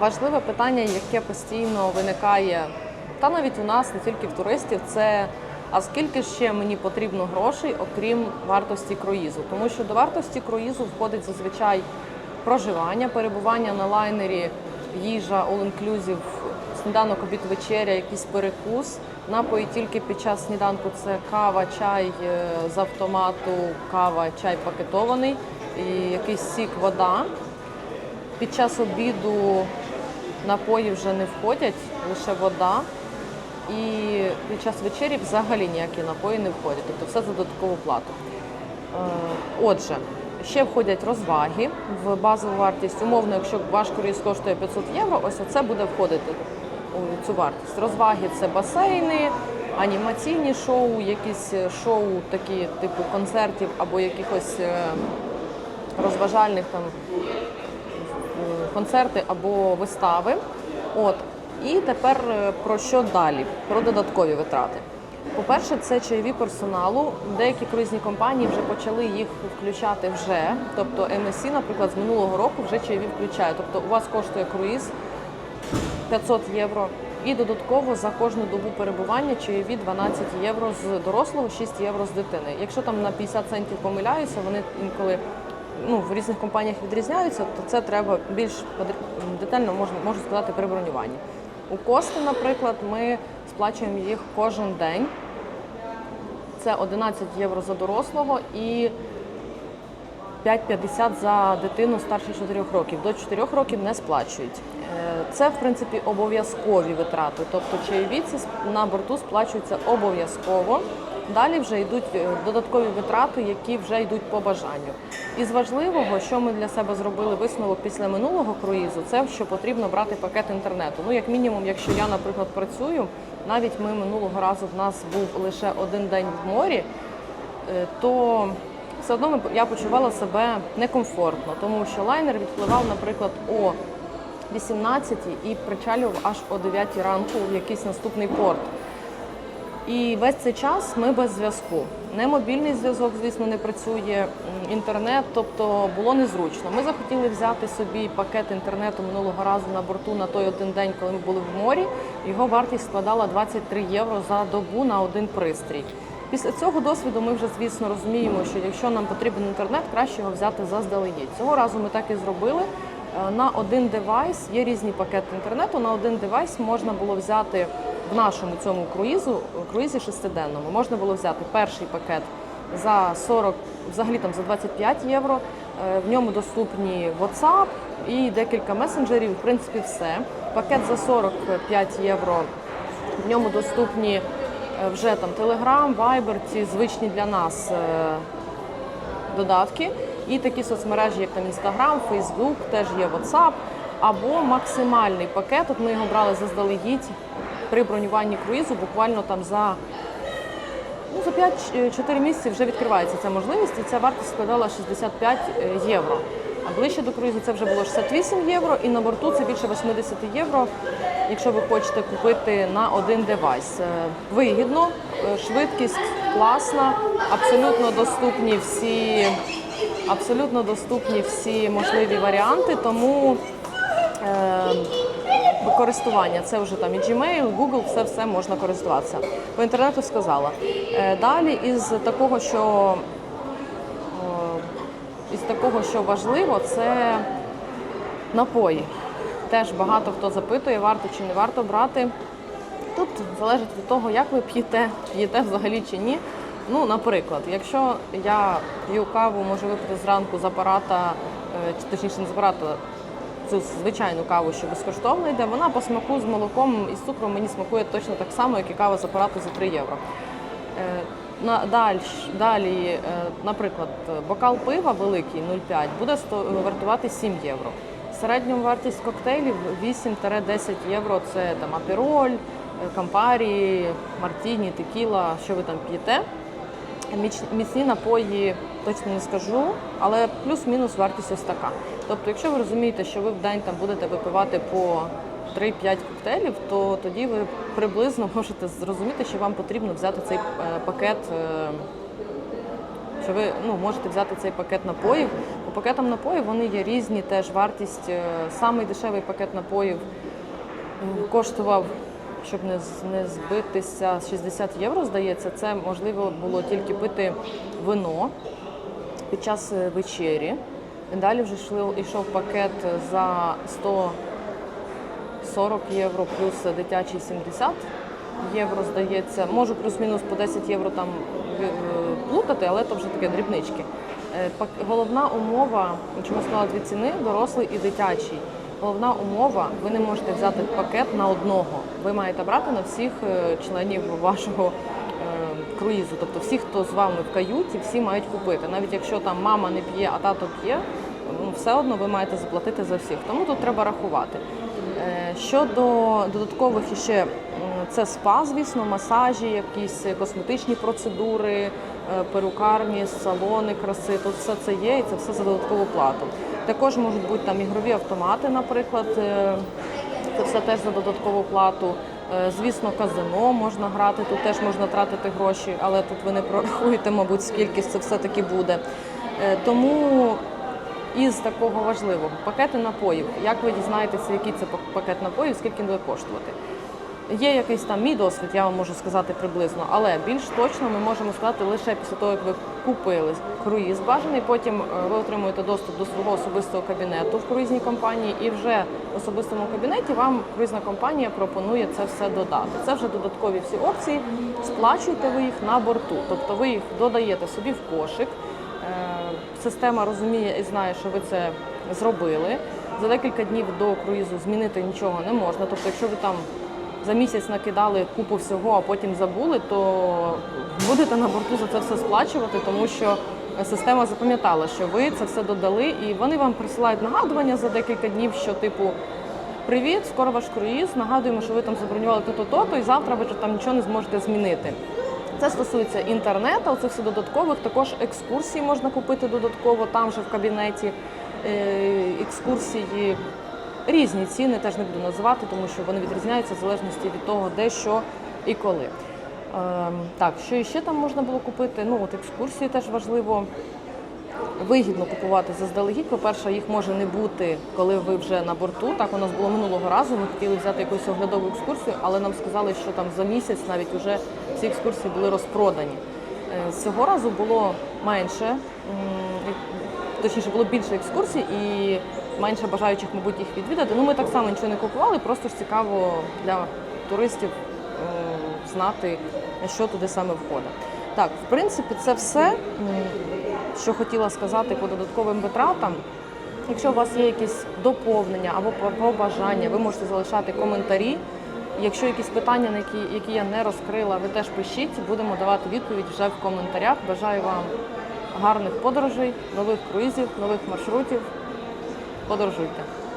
важливе питання, яке постійно виникає, та навіть у нас, не тільки в туристів, це а скільки ще мені потрібно грошей, окрім вартості круїзу? Тому що до вартості круїзу входить зазвичай проживання, перебування на лайнері, їжа, all-inclusive, сніданок, обід, вечеря, якийсь перекус. Напої тільки під час сніданку це кава, чай е, з автомату, кава, чай пакетований, і якийсь сік, вода. Під час обіду напої вже не входять, лише вода. І під час вечері взагалі ніякі напої не входять, тобто все за додаткову плату. Е, Отже, ще входять розваги в базову вартість. Умовно, якщо ваш круїз коштує 500 євро, ось оце буде входити у цю вартість. Розваги це басейни, анімаційні шоу, якісь е, шоу, такі типу концертів або якихось е, розважальних там концерти або вистави. От. І тепер е, про що далі? Про додаткові витрати. По-перше, це чайові персоналу. Деякі круїзні компанії вже почали їх включати вже. Тобто MSC, наприклад, з минулого року вже чайові включає. Тобто у вас коштує круїз 500 євро. І додатково за кожну добу перебування чайові 12 євро з дорослого, 6 євро з дитини. Якщо там на 50 центів помиляюся, вони інколи ну, в різних компаніях відрізняються, то це треба більш детально можна можу сказати при бронюванні. У Кости, наприклад, ми сплачуємо їх кожен день. Це 11 євро за дорослого і 5,50 за дитину старше 4 років. До 4 років не сплачують. Е, Це, в принципі, обов'язкові витрати. Тобто чайові на борту сплачуються обов'язково. Далі вже йдуть е, додаткові витрати, які вже йдуть по бажанню. Із важливого, що ми для себе зробили висновок після минулого круїзу, це що потрібно брати пакет інтернету. Ну, як мінімум, якщо я, наприклад, працюю, навіть ми минулого разу в нас був лише один день в морі, е, то все одно я почувала себе некомфортно, тому що лайнер відпливав, наприклад, о 18 і причалював аж о 9 ранку в якийсь наступний порт. І весь цей час ми без зв'язку. Не мобільний зв'язок, звісно, не працює, інтернет, тобто було незручно. Ми захотіли взяти собі пакет інтернету минулого разу на борту на той один день, коли ми були в морі. Його вартість складала 23 євро за добу на один пристрій. Після цього досвіду ми вже, звісно, розуміємо, що якщо нам потрібен інтернет, краще його взяти заздалегідь. Цього разу ми так і зробили. Е, На один девайс є різні пакети інтернету. На один девайс можна було взяти в нашому цьому круїзу, круїзі шестиденному. Можна було взяти перший пакет за 40, взагалі там за 25 євро. Е, В ньому доступні WhatsApp і декілька месенджерів. В принципі, все. Пакет за 45 євро. В ньому доступні е, вже там Telegram, Viber, ці звичні для нас е, додатки. І такі соцмережі, як там Instagram, Facebook, теж є WhatsApp. Або максимальний пакет. От ми його брали заздалегідь при бронюванні круїзу, буквально там за, ну, за 5-4 місяці вже відкривається ця можливість, і ця вартість складала 65 євро. А ближче до круїзу це вже було 68 євро, і на борту це більше 80 євро, якщо ви хочете купити на один девайс. Е, Вигідно, е, швидкість класна, абсолютно доступні всі, абсолютно доступні всі можливі варіанти, тому е, користування. Це вже там і Gmail, Google, все все можна користуватися. По інтернету сказала. Е, Далі із такого, що із такого, що важливо, це напої. Теж багато хто запитує, варто чи не варто брати. Тут залежить від того, як ви п'єте, п'єте взагалі чи ні. Ну, наприклад, якщо я п'ю каву, можу випити зранку з апарата, е, точніше не з апарата, цю звичайну каву, що безкоштовно йде, вона по смаку з молоком і з цукром мені смакує точно так само, як і кава з апарату за 3 євро. Е, На, далі, далі, е, наприклад, бокал пива великий 0,5 буде вартувати 7 євро. Середня вартість коктейлів 8-10 євро. Це там апероль, е, кампарі, мартіні, текіла, що ви там п'єте. Міцні напої точно не скажу, але плюс-мінус вартість ось така. Тобто, якщо ви розумієте, що ви в день там будете випивати по 3-5 коктейлів, то тоді ви приблизно можете зрозуміти, що вам потрібно взяти цей е, пакет. е, Що ви ну, можете взяти цей пакет напоїв. пакетам напоїв вони є різні, теж вартість. Е, Самий дешевий пакет напоїв коштував, щоб не, не збитися, 60 євро, здається. Це можливо було тільки пити вино під час е, вечері. Далі вже йшли, йшов пакет за 140 євро плюс дитячий 70 євро, здається. Можу плюс-мінус по 10 євро там е, плутати, але то вже таке дрібнички. Е, Головна умова, чому сказала дві ціни, дорослий і дитячий. Головна умова, ви не можете взяти пакет на одного. Ви маєте брати на всіх е, членів вашого е, круїзу. Тобто всі, хто з вами в каюті, всі мають купити. Навіть якщо там мама не п'є, а тато п'є, ну, все одно ви маєте заплатити за всіх. Тому тут треба рахувати. Е, Щодо додаткових іще це спа, звісно, масажі, якісь косметичні процедури, перукарні, салони краси. Тут все це є і це все за додаткову плату. Також можуть бути там ігрові автомати, наприклад. е, Це все теж за додаткову плату. Е, Звісно, казино можна грати, тут теж можна тратити гроші, але тут ви не прорахуєте, мабуть, скільки це все-таки буде. Е, Тому із такого важливого пакети напоїв. Як ви дізнаєтеся, який це пакет напоїв, скільки він буде коштувати? Є якийсь там мій досвід, я вам можу сказати приблизно, але більш точно ми можемо сказати лише після того, як ви купили круїз бажаний. Потім е, ви отримуєте доступ до свого особистого кабінету в круїзній компанії, і вже в особистому кабінеті вам круїзна компанія пропонує це все додати. Це вже додаткові всі опції. Сплачуєте ви їх на борту, тобто ви їх додаєте собі в кошик. Е, Система розуміє і знає, що ви це зробили. За декілька днів до круїзу змінити нічого не можна. Тобто, якщо ви там за місяць накидали купу всього, а потім забули, то будете на борту за це все сплачувати, тому що система запам'ятала, що ви це все додали, і вони вам присилають нагадування за декілька днів, що типу. Привіт, скоро ваш круїз. Нагадуємо, що ви там забронювали то-то, то-то, і завтра ви там нічого не зможете змінити. Це стосується інтернету, це все додаткових. Також екскурсії можна купити додатково там же в кабінеті. Е, Екскурсії різні ціни, теж не буду називати, тому що вони відрізняються в залежності від того, де що і коли. Ем, Так, що ще там можна було купити? Ну, от екскурсії теж важливо вигідно купувати заздалегідь. По-перше, їх може не бути, коли ви вже на борту. Так у нас було минулого разу. Ми хотіли взяти якусь оглядову екскурсію, але нам сказали, що там за місяць навіть вже ці екскурсії були розпродані. Е, Цього разу було менше, точніше було більше екскурсій і менше бажаючих, мабуть, їх відвідати. Ну ми так само нічого не купували, просто ж цікаво для туристів е, знати, що туди саме входить. Так, в принципі, це все, що хотіла сказати по додатковим витратам. Якщо у вас є якісь доповнення або по- побажання, ви можете залишати коментарі. Якщо якісь питання, на які, які я не розкрила, ви теж пишіть, будемо давати відповідь вже в коментарях. Бажаю вам гарних подорожей, нових круїзів, нових маршрутів. Подорожуйте.